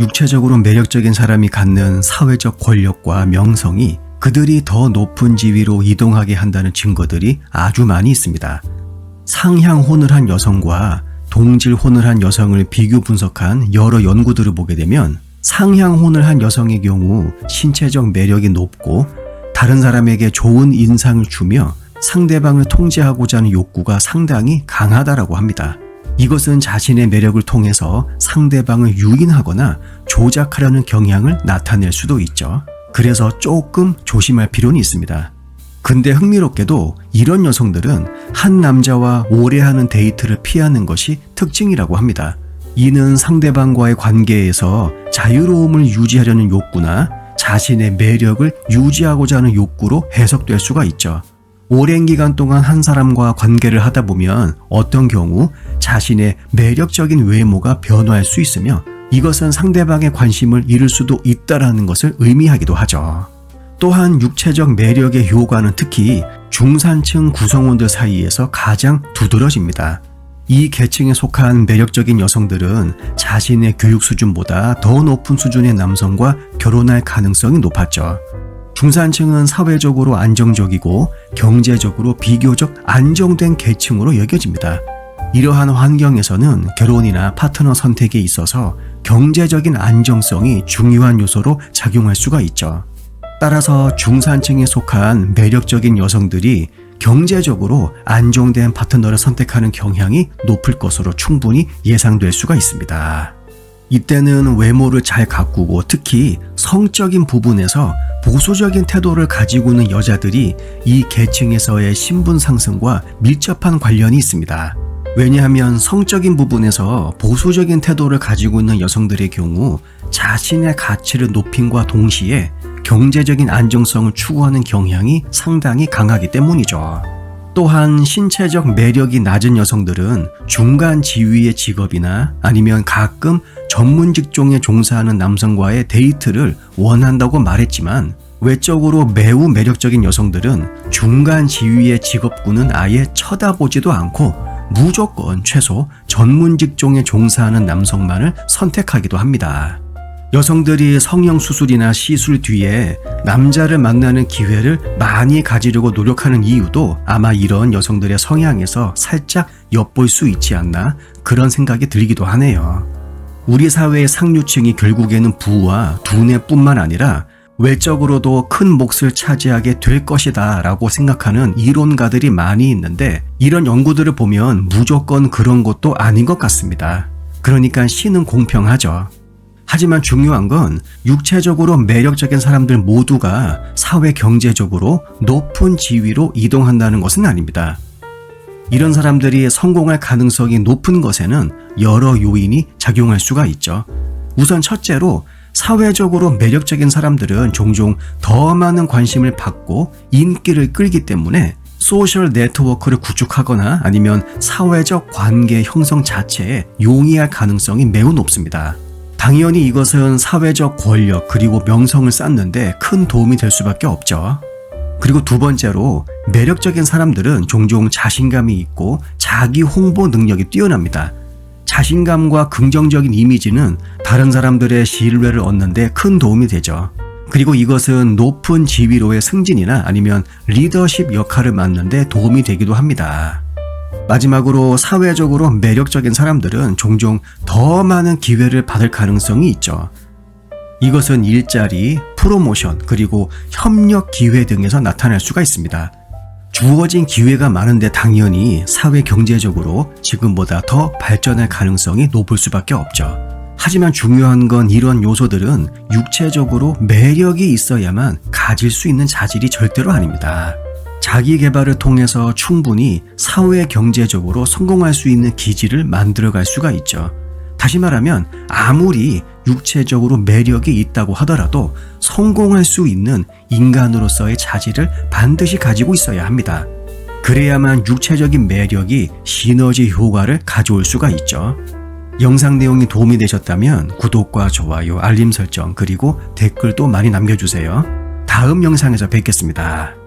육체적으로 매력적인 사람이 갖는 사회적 권력과 명성이 그들이 더 높은 지위로 이동하게 한다는 증거들이 아주 많이 있습니다. 상향 혼을 한 여성과 동질 혼을 한 여성을 비교 분석한 여러 연구들을 보게 되면 상향 혼을 한 여성의 경우 신체적 매력이 높고 다른 사람에게 좋은 인상을 주며 상대방을 통제하고자 하는 욕구가 상당히 강하다라고 합니다. 이것은 자신의 매력을 통해서 상대방을 유인하거나 조작하려는 경향을 나타낼 수도 있죠. 그래서 조금 조심할 필요는 있습니다. 근데 흥미롭게도 이런 여성들은 한 남자와 오래 하는 데이트를 피하는 것이 특징이라고 합니다. 이는 상대방과의 관계에서 자유로움을 유지하려는 욕구나 자신의 매력을 유지하고자 하는 욕구로 해석될 수가 있죠. 오랜 기간 동안 한 사람과 관계를 하다 보면 어떤 경우 자신의 매력적인 외모가 변화할 수 있으며 이것은 상대방의 관심을 잃을 수도 있다라는 것을 의미하기도 하죠. 또한 육체적 매력의 효과는 특히 중산층 구성원들 사이에서 가장 두드러집니다. 이 계층에 속한 매력적인 여성들은 자신의 교육 수준보다 더 높은 수준의 남성과 결혼할 가능성이 높았죠. 중산층은 사회적으로 안정적이고 경제적으로 비교적 안정된 계층으로 여겨집니다. 이러한 환경에서는 결혼이나 파트너 선택에 있어서 경제적인 안정성이 중요한 요소로 작용할 수가 있죠. 따라서 중산층에 속한 매력적인 여성들이 경제적으로 안정된 파트너를 선택하는 경향이 높을 것으로 충분히 예상될 수가 있습니다. 이때는 외모를 잘 가꾸고 특히 성적인 부분에서 보수적인 태도를 가지고 있는 여자들이 이 계층에서의 신분 상승과 밀접한 관련이 있습니다. 왜냐하면 성적인 부분에서 보수적인 태도를 가지고 있는 여성들의 경우 자신의 가치를 높임과 동시에 경제적인 안정성을 추구하는 경향이 상당히 강하기 때문이죠. 또한 신체적 매력이 낮은 여성들은 중간 지위의 직업이나 아니면 가끔 전문 직종에 종사하는 남성과의 데이트를 원한다고 말했지만 외적으로 매우 매력적인 여성들은 중간 지위의 직업군은 아예 쳐다보지도 않고 무조건 최소 전문 직종에 종사하는 남성만을 선택하기도 합니다. 여성들이 성형수술이나 시술 뒤에 남자를 만나는 기회를 많이 가지려고 노력하는 이유도 아마 이런 여성들의 성향에서 살짝 엿볼 수 있지 않나 그런 생각이 들기도 하네요. 우리 사회의 상류층이 결국에는 부와 두뇌뿐만 아니라 외적으로도 큰 몫을 차지하게 될 것이다 라고 생각하는 이론가들이 많이 있는데 이런 연구들을 보면 무조건 그런 것도 아닌 것 같습니다. 그러니까 시는 공평하죠. 하지만 중요한 건 육체적으로 매력적인 사람들 모두가 사회 경제적으로 높은 지위로 이동한다는 것은 아닙니다. 이런 사람들이 성공할 가능성이 높은 것에는 여러 요인이 작용할 수가 있죠. 우선 첫째로 사회적으로 매력적인 사람들은 종종 더 많은 관심을 받고 인기를 끌기 때문에 소셜 네트워크를 구축하거나 아니면 사회적 관계 형성 자체에 용이할 가능성이 매우 높습니다. 당연히 이것은 사회적 권력 그리고 명성을 쌓는데 큰 도움이 될 수밖에 없죠. 그리고 두 번째로 매력적인 사람들은 종종 자신감이 있고 자기 홍보 능력이 뛰어납니다. 자신감과 긍정적인 이미지는 다른 사람들의 신뢰를 얻는데 큰 도움이 되죠. 그리고 이것은 높은 지위로의 승진이나 아니면 리더십 역할을 맡는데 도움이 되기도 합니다. 마지막으로 사회적으로 매력적인 사람들은 종종 더 많은 기회를 받을 가능성이 있죠. 이것은 일자리, 프로모션, 그리고 협력 기회 등에서 나타날 수가 있습니다. 주어진 기회가 많은데 당연히 사회 경제적으로 지금보다 더 발전할 가능성이 높을 수밖에 없죠. 하지만 중요한 건 이런 요소들은 육체적으로 매력이 있어야만 가질 수 있는 자질이 절대로 아닙니다. 자기 개발을 통해서 충분히 사회 경제적으로 성공할 수 있는 기지를 만들어갈 수가 있죠. 다시 말하면 아무리 육체적으로 매력이 있다고 하더라도 성공할 수 있는 인간으로서의 자질을 반드시 가지고 있어야 합니다. 그래야만 육체적인 매력이 시너지 효과를 가져올 수가 있죠. 영상 내용이 도움이 되셨다면 구독과 좋아요, 알림 설정, 그리고 댓글도 많이 남겨주세요. 다음 영상에서 뵙겠습니다.